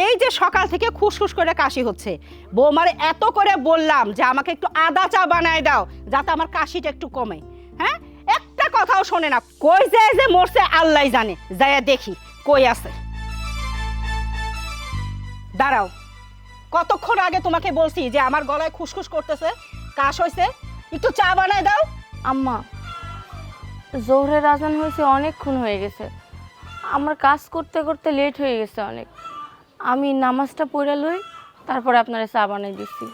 এই যে সকাল থেকে খুসখুস করে কাশি হচ্ছে। বৌমার এত করে বললাম যে আমাকে একটু আদা চা বানায় দাও, যাতে আমার কাশিটা একটু কমে। হ্যাঁ? একটা কথাও শোনে না, কই যে যে মরছে আল্লাহ জানে। যাইয়া দেখি, কই আছে। দাঁড়াও, কতক্ষণ আগে তোমাকে বলছি যে আমার গলায় খুসখুস করতেছে, কাশ হয়েছে একটু চা বানায় দাও। আম্মা, জোহরের আজান হয়েছে, অনেকক্ষণ হয়ে গেছে। আমার কাজ করতে করতে লেট হয়ে গেছে অনেক। আমি নামাজটা পড়ে লই তারপরে আপনারে চা বানিয়ে দিচ্ছি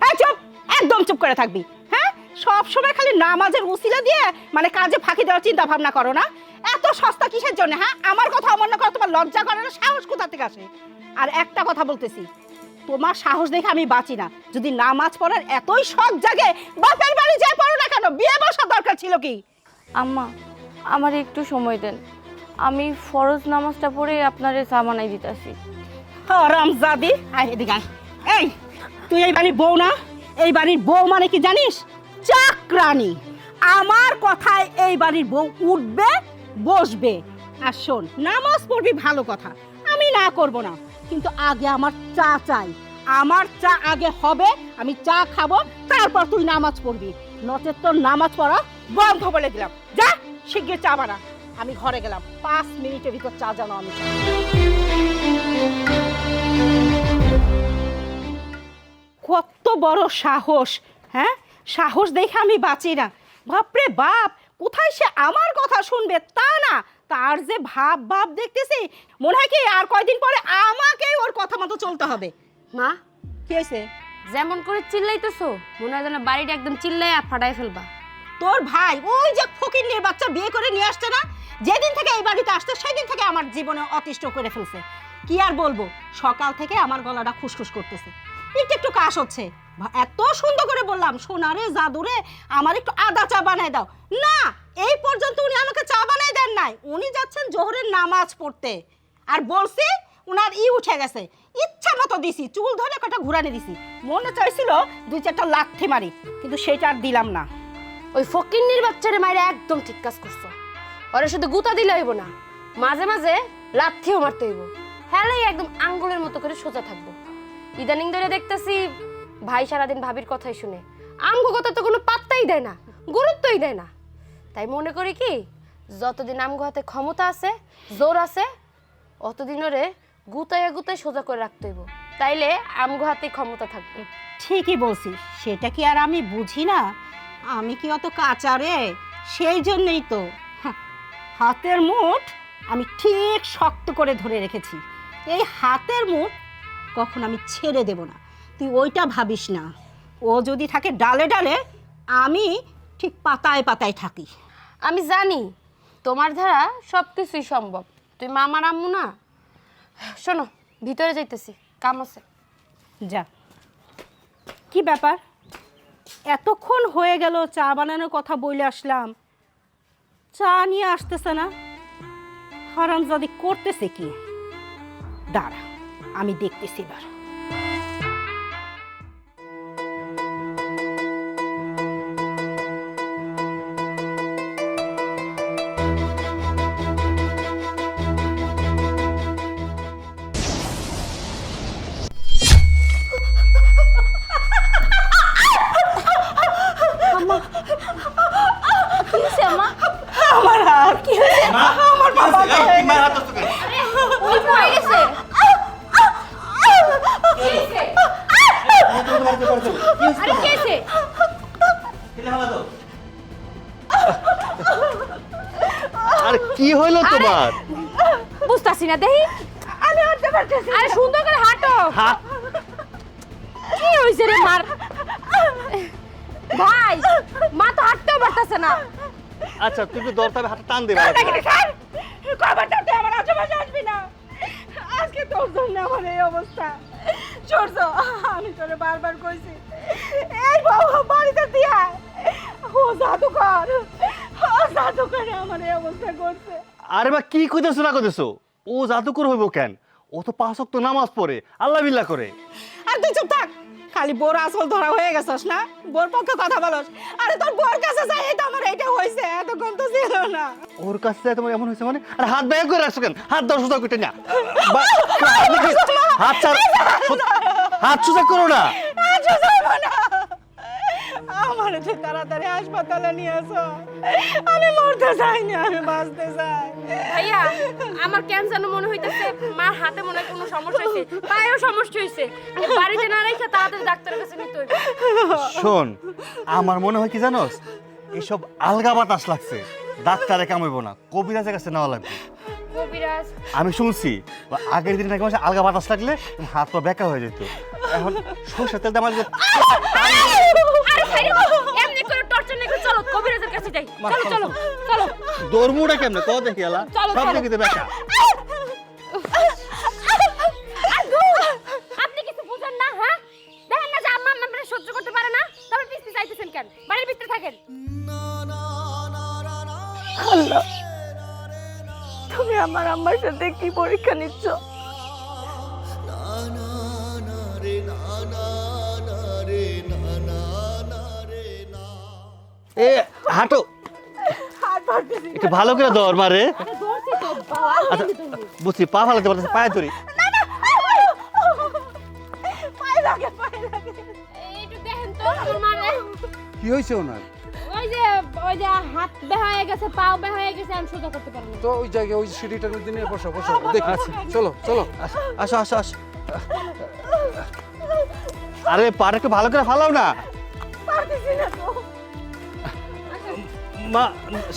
এই চুপ! একদম চুপ করে থাকবি হ্যাঁ? সব সময় খালি নামাজের উসিলা দিয়ে মানে কাজে ফাঁকি দেওয়ার চিন্তা ভাবনা করো না। এত সস্তা কিসের জন্য হ্যাঁ? আমার কথা অমান্য করো তোমার লজ্জা করে না? সাহস কোথা থেকে আসে? আর একটা কথা বলতেছি তোমার সাহস দেখে আমি বাঁচি না। যদি নামাজ পড়ার এতই শখ জাগে বাপের বাড়ি যায় পড়ো না কেন? বিয়ে বসা দরকার ছিল কি? আম্মা আমার একটু সময় দেন। আমি ফরজ নামাজটা পড়ে আপনারে চা বানাই দিতেছি। রামজাদি আয়, এদিকে আয়। এই, তুই এই বাড়ির বউ না? এই বাড়ির বউ মানে কি জানিস? চাকরানি। আমার কথায় এই বাড়ির বউ উঠবে, বসবে। আর শোন, নামাজ পড়বি ভালো কথা। আমি না করব না। কিন্তু আগে আমার চা চাই। আমার চা আগে হবে, আমি চা খাব, তারপর তুই নামাজ পড়বি। নচেত তোর নামাজ পড়া বন্ধ বলে দিলাম। যা, শিগগির চা বানা। আমি ঘরে গেলাম। পাঁচ মিনিটের ভিতর চা জানো আমি। বড় সাহস হ্যাঁ? সাহস দেখে আমি বাঁচি না। বাপরে বাপ কোথায় সে আমার কথা শুনবে? তা না তার যে ভাব ভাব দেখতেছি মনে হয় কি আর কয়দিন পরে আমাকেই ওর কথা মতো চলতে হবে। মা কি হয়েছে যেমন করে চিল্লাইতেছো মনে হয় যেন বাড়িটা একদম চিল্লাইয়া ফাটাই ফেলবা। তোর ভাই ওই যে ফকিন্নির বাচ্চা বিয়ে করে নিয়ে আসছে না যেদিন থেকে এই বাড়িতে আসছে সেদিন থেকে আমার জীবনে অতিষ্ঠ করে ফেলছে। কি আর বলব সকাল থেকে আমার গলাটা খুসখুস করতেছে। একটু একটু কাশ হচ্ছে। এত সুন্দর করে বললাম, সোনারে, জাদুরে, আমার একটু আদা চা বানায় দাও। না, এই পর্যন্ত উনি আমাকে চা বানায় দেন নাই। উনি যাচ্ছেন জোহরের নামাজ পড়তে। আর বলছি, উনার ই উঠে গেছে। ইচ্ছা মতো দিছি, চুল ধরে কটা ঘুরানি দিছি। মনে চাইছিল দুই চারটা লাথি মারি, কিন্তু সেটা আর দিলাম না। ওই ফকিন্নির বাচ্চারে মায়েরা একদম ঠিক কাজ করছ। ওরা শুধু গুতা দিলে হইব না, মাঝে মাঝে লাথিও মারতে হইব। হ্যালাই একদম আঙ্গুলের মতো করে সোজা থাকব। ইদানিং ধরে দেখতেছি ভাই সারাদিন ভাবির কথাই শুনে। আমগো কথা তো কোনো পাত্তাই দেয় না গুরুত্বই দেয় না। তাই মনে করি কি যতদিন আমগো হাতে ক্ষমতা আছে জোর আছে অতদিন ওরে গুতাইয়া গুতাই সোজা করে রাখতে হইব। তাইলে আমগো হাতে ক্ষমতা থাকবে। ঠিকই বলছিস সেটা কি আর আমি বুঝি না? আমি কি অত কাঁচা রে? সেই জন্যই তো। হা, হাতের মুঠ আমি ঠিক শক্ত করে ধরে রেখেছি। এই হাতের মুঠ কখন আমি ছেড়ে দেব না। তুই ওইটা ভাবিস না। ও যদি থাকে ডালে ডালে আমি ঠিক পাতায় পাতায় থাকি। আমি জানি তোমার ধারা সব কিছুই সম্ভব। তুই মামার আম্মু না? শোনো ভিতরে যাইতেছি কাম আছে। যা। কি ব্যাপার? এতক্ষণ হয়ে গেল চা বানানোর কথা বলে আসলাম। চা নিয়ে আসতেছে না? হারাম যদি করতেছে কি? দাঁড়া। আমি দেখতেছি এবার। বুঝতাছি না দেহি আমি হাঁটতে পারতেছি আরে সুন্দর করে হাঁটো। কি হইছে রে মার? ভাই মা তো হাঁটতেও পারতাছে না। আচ্ছা তুই একটু দরকার হাতে টান দে ভাই। কবারটাতে আমার আশেপাশে আসবি না। আজকে তোর জন্য আমার এই অবস্থা। সূর্য আমি তোরে বারবার কইছি। এই বাবা বাড়িতে দিয়া। ও জাদুকর ও জাদুকর আমার এই অবস্থা করছে। আরে বা কি কইতেছো না কইতেছো? ও জাদুকর হইব কেন? ও তো পাঁচ ওয়াক্ত নামাজ পড়ে আল্লাহ বিল্লাহ করে। আর তুই চুপ থাক। খালি বোর আসল ধরা হয়ে গেছস না? বোর পক্ষে কথা বলস। আরে তোর বোর কাছে যাই তো আমার এইটা হয়েছে এতক্ষণ তো ছিল না। ওর কাছে যায় তোমার এমন হইছে মানে? আর হাত ব্যাগ করে রাখছো কেন? হাত দাও সোজা করতে না হাত হাত ছাড়- হাত সোজা করো না। আজও যাব না। আমার যে তাড়াতাড়ি হাসপাতালে নিয়ে আসো। আমি মরতে চাই না আমি বাঁচতে চাই। ভাইয়া আমার কেন যেন মনে হইতেছে মার হাতে মনে হয় কোনো সমস্যা হয়েছে পায়েও সমস্যা হয়েছে বাড়িতে না রেখে তাড়াতাড়ি ডাক্তারের কাছে নিতে হইবে। শোন আমার মনে হয় কি জানোস? এসব আলগা বাতাস লাগছে ডাক্তারে কামাইবো না কবিরাজের কাছে নেওয়া লাগবে। কবিরাজ। আমি শুনছি আগের দিন নাকি আলগা বাতাস লাগলে হাত পা বেঁকা হয়ে যেত। এখন সরষের তেল আমার যে- আরে ভাইয়া এমনি করে টর্চার নাকি চলো কবিরাজের কাছে যাই। চলো চলো চলো। দৌড়মুড়া কেমনে? কত দেখি এলা। চলো, সব। দিকে বেঁকা আপনি কিছু বুঝেন না হ্যাঁ? দেখেন না যে আম্মা আপনারা সহ্য করতে পারে না? তবে পিস্তি চাইতেছেন কেন? বাড়ির ভিতরে থাকেন। আল্লাহ তুমি আমার আম্মার সাথে কি পরীক্ষা নিচ্ছ? এ হাঁটো। একটু ভালো করে দর মারে আচ্ছা বুঝছি পা ফালাতে পারতেছে পায়ে ধরি। পায়ে লাগে পায়ে লাগে। একটু দেখেন তো আমার মারে কি হয়েছে ওনার? ওই যে ওই যে হাত বেহা হয়ে গেছে পাও বেহা হয়ে গেছে আমি সোজা করতে পারব না। তো ওই জায়গায় ওই সিঁড়িটার মধ্যে নিয়ে বসো বসো দেখি চলো চলো আসো আসো আসো আরে পাটা একটু ভালো করে ফালাও না। পারতেছি না তো। মা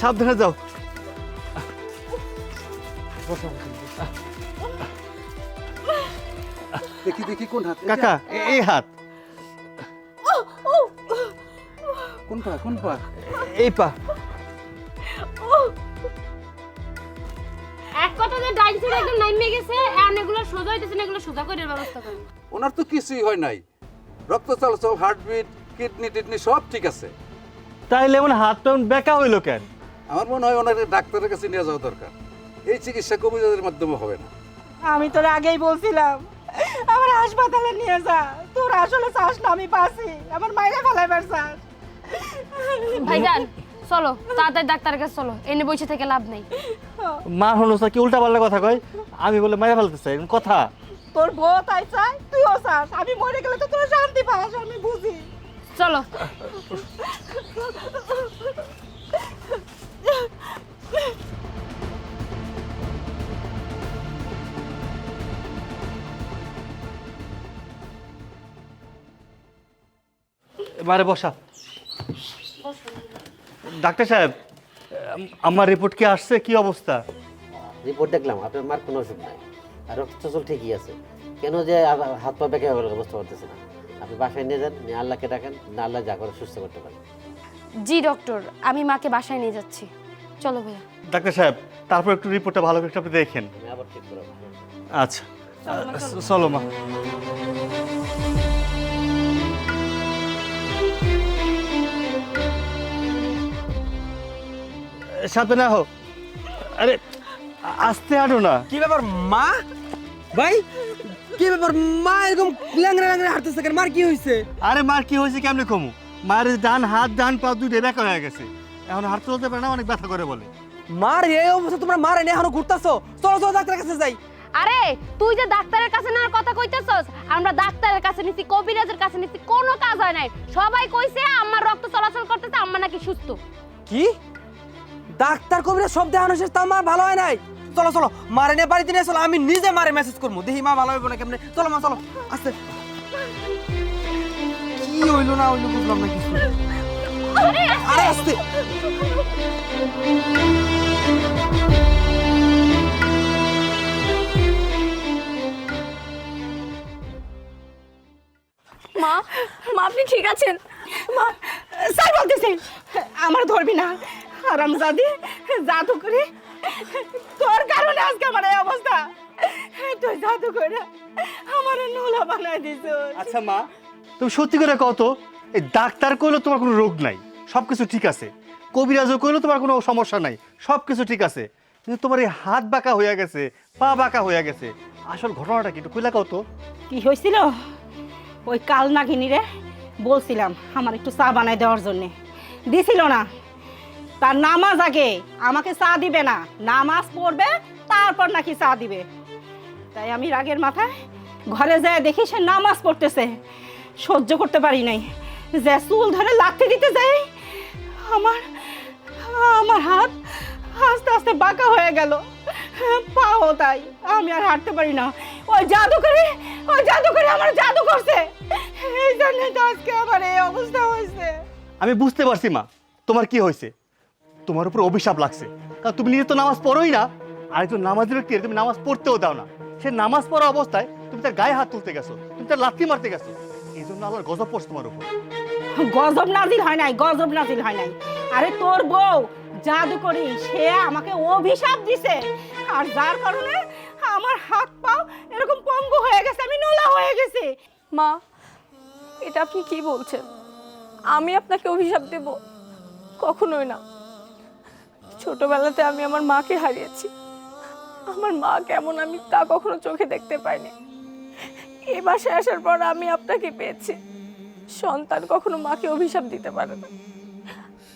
সাবধানে যাও। দেখি দেখি কোন হাত। কাকা এই হাত। কোন পা কোন পা? এই পা। এক কথা যে ডাইন সাইড একদম নাইমে গেছে এখন এগুলো সোজা হইতেছে না এগুলো সোজা করে ব্যবস্থা করেন। ওনার তো কিছুই হয় নাই। রক্ত চলাচল হার্টবিট কিডনি টিডনি সব ঠিক আছে। তাইলে এমন হাত পা বেকা হইল কেন? আমার মনে হয় ওনার ডাক্তারের কাছে নিয়ে যাওয়া দরকার। এই চিকিৎসা কবিরাজের মাধ্যমে হবে না। আমি তোর আগেই বলছিলাম আমার হাসপাতালে নিয়ে যা। তোর আসলে চাস না আমি পাছি আমার মাইরে ফেলাইবার চাস ভাইজান চলো তাড়াতাড়ি ডাক্তারের কাছে চলো। এনে বসে থেকে লাভ নেই। মা হলো কি উল্টা পাল্টা কথা কয়? আমি বলে মাইরা ফেলতে চাই কথা। তোর বউ তাই চাই তুইও চাস। আমি মরে গেলে তো তোর শান্তি পাস আমি বুঝি। চলো। এবারে বসা। ডাক্তার সাহেব আমার রিপোর্ট কি আসছে? কি অবস্থা? রিপোর্ট দেখলাম আপনার মার কোনো অসুখ নাই। আর রক্তচল ঠিকই আছে। কেন যে হাত পা বেঁকে গেল বুঝতে পারতেছে না? আপনি বাসায় নিয়ে যান নিয়ে আল্লাহকে ডাকেন না আল্লাহ যা করে সুস্থ করতে পারেন জি ডক্টর আমি মাকে বাসায় নিয়ে যাচ্ছি। চলো ভাইয়া। ডাক্তার সাহেব তারপর একটু রিপোর্টটা ভালো করে একটু আপনি দেখেন। আমি আবার ঠিক করে আচ্ছা। চলো মা সাথে না হো আরে আস্তে হাঁটো না। কি ব্যাপার মা? ভাই কি ব্যাপার? মা এরকম ল্যাংরা ল্যাংরা হাঁটতেছে কেন? মার কি হয়েছে আরে মার কি হয়েছে কেমনে কমু? মায়ের ডান হাত ডান পা হয়ে গেছে। এখন হাঁটতে চলতে পারে না অনেক ব্যথা করে বলে। মার এই অবস্থা তোমরা মার এনে এখনও ঘুরতাছো? চলো চলো ডাক্তারের কাছে যাই। আরে তুই যে ডাক্তারের কাছে নেওয়ার কথা কইতেছস আমরা ডাক্তারের কাছে নিছি কবিরাজের কাছে নিছি কোনো কাজ হয় নাই। সবাই কইছে আমার রক্ত চলাচল করতেছে আম্মা নাকি সুস্থ। কি? ডাক্তার কবিরা সব দেখানো শেষ তা মা ভালো হয় নাই? চলো চলো মারে নিয়ে বাড়িতে নিয়ে চলো আমি নিজে মারে মেসেজ করব। দেখি মা ভালো হইব না কেমনে? চলো মা চলো আস্তে। কি হইল না হইল বুঝলাম না কিছু। আরে আস্তে। মা মা আপনি ঠিক আছেন? মা স্যার বলতেছি আমার ধরবি না। আরাম জাদি জাদু করে তোর কারণে আজকে আমার এই অবস্থা। তুই জাদু করে আমার নোলা বানাই দিছ আচ্ছা মা তুমি সত্যি করে কও তো এই ডাক্তার কইলো তোমার কোনো রোগ নাই সব কিছু ঠিক আছে। কবিরাজও কইলো তোমার কোনো সমস্যা নাই সব কিছু ঠিক আছে। কিন্তু তোমার এই হাত বাঁকা হয়ে গেছে পা বাঁকা হয়ে গেছে। আসল ঘটনাটা কি একটু কইলা কও তো। কি হয়েছিল ওই কাল নাগিনী রে বলছিলাম আমার একটু চা বানাই দেওয়ার জন্যে। দিছিল না। তার নামাজ আগে আমাকে চা দিবে না। নামাজ পড়বে, তারপর নাকি চা দিবে। তাই আমি রাগের মাথায় ঘরে যায় দেখি সে নামাজ পড়তেছে। সহ্য করতে পারি নাই। যে চুল ধরে লাগতে দিতে যাই, আমার আমার হাত আস্তে আস্তে বাঁকা হয়ে গেল। পাও তাই, আমি আর হাঁটতে পারি না। ওই জাদু করে ওই জাদু করে আমার জাদু করছে। এই জন্য তো আজকে আমার এই অবস্থা হয়েছে। আমি বুঝতে পারছি মা, তোমার কি হয়েছে? তোমার উপর অভিশাপ লাগছে। কারণ তুমি নিজে তো নামাজ পড়োই না। আর একজন নামাজের ব্যক্তি তুমি নামাজ পড়তেও দাও না। সে নামাজ পড়া অবস্থায় তুমি তার গায়ে হাত তুলতে গেছো তুমি তার লাথি মারতে গেছো। এই জন্য আল্লাহর গজব পড়ছে তোমার উপর। গজব নাজিল হয় নাই গজব নাজিল হয় নাই। আরে তোর বউ জাদু করি সে আমাকে অভিশাপ দিছে। আর যার কারণে আমার হাত পাও এরকম পঙ্গু হয়ে গেছে আমি নোলা হয়ে গেছি। মা এটা আপনি কি বলছেন? আমি আপনাকে অভিশাপ দেব? কখনোই না। ছোটবেলাতে আমি আমার মাকে হারিয়েছি। আমার মা কেমন আমি তা কখনো চোখে দেখতে পাইনি। এ বাসায় আসার পর আমি আপনাকে পেয়েছি। সন্তান কখনো মাকে অভিশাপ দিতে পারে না।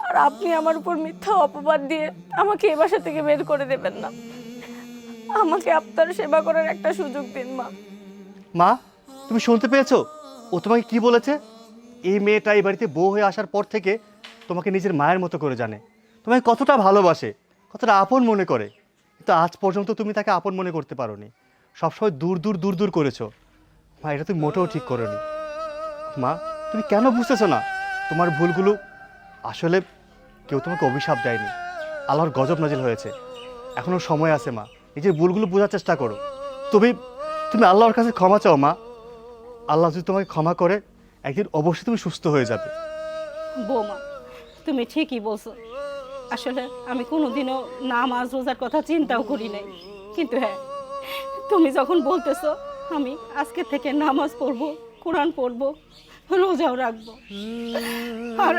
আর আপনি আমার উপর মিথ্যা অপবাদ দিয়ে আমাকে এ বাসা থেকে বের করে দেবেন না। আমাকে আপনার সেবা করার একটা সুযোগ দিন, মা। মা, তুমি শুনতে পেয়েছ? ও তোমাকে কি বলেছে? এই মেয়েটা এই বাড়িতে বউ হয়ে আসার পর থেকে তোমাকে নিজের মায়ের মতো করে জানে। তোমাকে কতটা ভালোবাসে, কতটা আপন মনে করে, কিন্তু আজ পর্যন্ত তুমি তাকে আপন মনে করতে পারোনি। সবসময় দূর দূর দূর দূর করেছ। মা, এটা তুমি মোটেও ঠিক করোনি। মা, তুমি কেন বুঝতেছো না? তোমার ভুলগুলো আসলে কেউ তোমাকে অভিশাপ দেয়নি। আল্লাহর গজব নাজিল হয়েছে। এখনও সময় আছে, মা। নিজের ভুলগুলো বোঝার চেষ্টা করো। তুমি তুমি আল্লাহর কাছে ক্ষমা চাও, মা। আল্লাহ যদি তোমাকে ক্ষমা করে, একদিন অবশ্যই তুমি সুস্থ হয়ে যাবে। বৌমা, তুমি ঠিকই বলছো। আসলে আমি কোনোদিনও নামাজ, রোজার কথা চিন্তাও করি নাই। কিন্তু হ্যাঁ তুমি যখন বলতেছো, আমি আজকে থেকে নামাজ পড়ব, কোরআন পড়ব, রোজাও রাখব। আর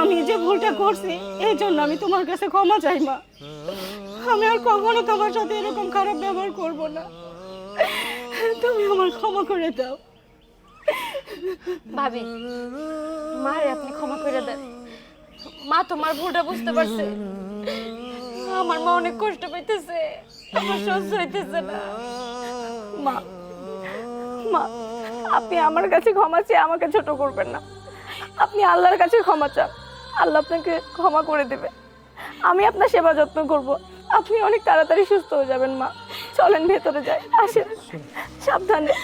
আমি যে ভুলটা করছি, এই জন্য আমি তোমার কাছে ক্ষমা চাই মা। আমি আর কখনো তোমার সাথে এরকম খারাপ ব্যবহার করব না। তুমি আমার ক্ষমা করে দাও। ভাবি, মারে আপনি ক্ষমা করে দেন। মা তোমার ভুলটা বুঝতে পারছে। আমার মা অনেক কষ্ট পাইতেছে, আমার সহ্য হইতেছে না। মা মা, আপনি আমার কাছে ক্ষমা চেয়ে আমাকে ছোট করবেন না। আপনি আল্লাহর কাছে ক্ষমা চান, আল্লাহ আপনাকে ক্ষমা করে দেবে। আমি আপনার সেবা যত্ন করব। আপনি অনেক তাড়াতাড়ি সুস্থ হয়ে যাবেন, মা। চলেন ভেতরে যাই, আসেন। সাবধানে।